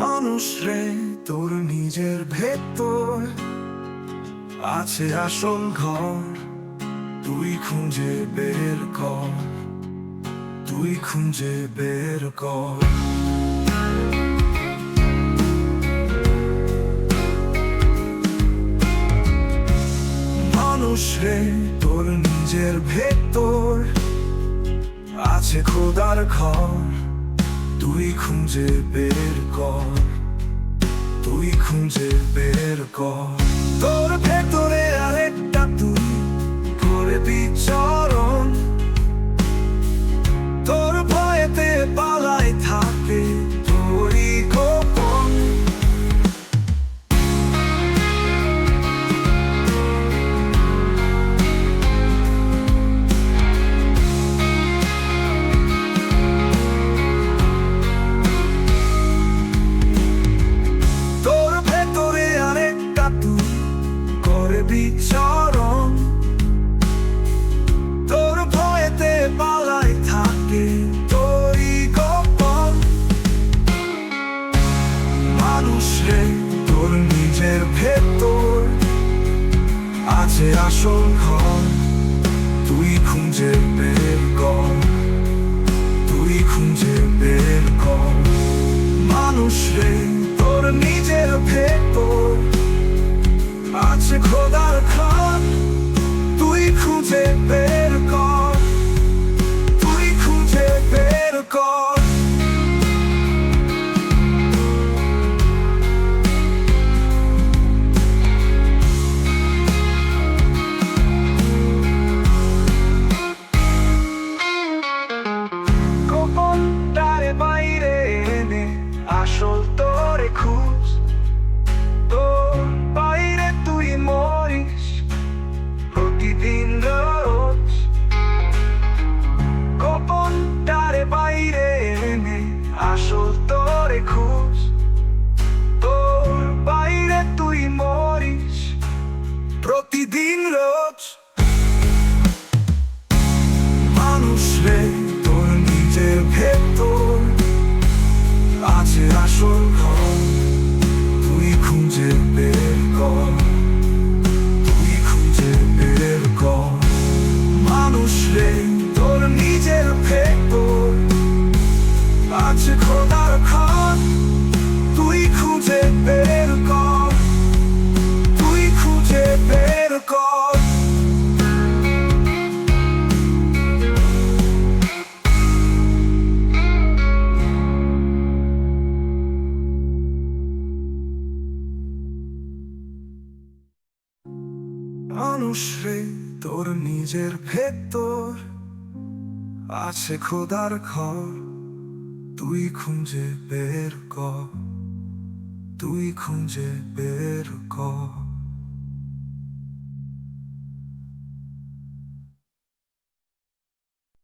মানুষ রে, তোর নিজের ভেতর আছে আসল ঘর। তুই খুঁজে বের কর, তুই খুঁজে বের কর। মানুষ রে, তোর নিজের ভেতর আছে খোদার ঘর। তুই খুঁজে বের কর তুই খুঁজে বের কর। আছে আসল ঘর তুই খুঁজে বের কর। তুই খুঁজে বের কর। মানুষ রে তোর নিজের ভেতর আছে খোদার ঘর। তুই খুঁজে বের কর, তুই খুঁজে বের কর।